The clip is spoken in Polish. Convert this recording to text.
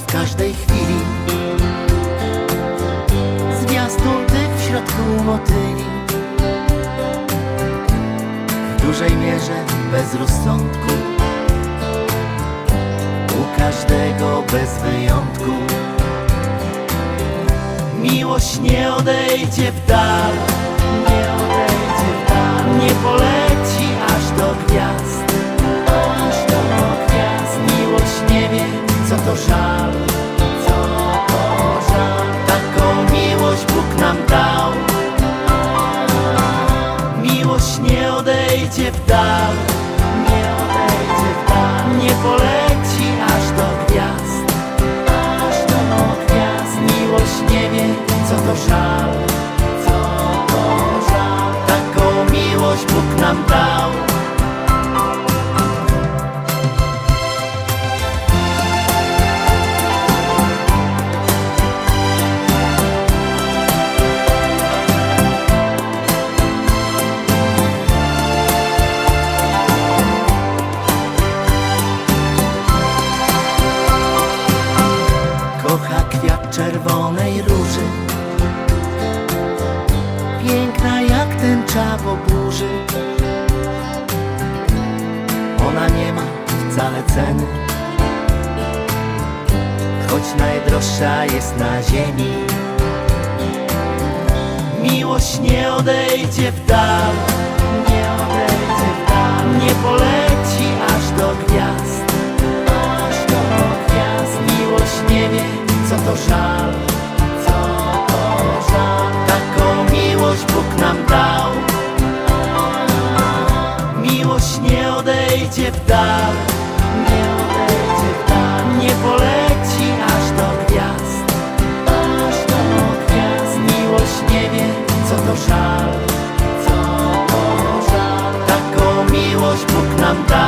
w każdej chwili. Zwiastun tych w środku motyli. W dużej mierze bez rozsądku. U każdego bez wyjątku. Miłość nie odejdzie w dal. Nie odejdzie w dal. Nie poleci odejdzie jak ten czawo burzy Ona nie ma wcale ceny Choć najdroższa jest na ziemi Miłość nie odejdzie w dal Nie odejdzie w dal Nie poleci aż do gwiazd Aż do gwiazd Miłość nie wie co to żal nie odejdzie w dal. Nie odejdzie w dal. Nie poleci aż do gwiazd. Aż do gwiazd. Miłość nie wie co to żal. Co to żal. Taką miłość Bóg nam dał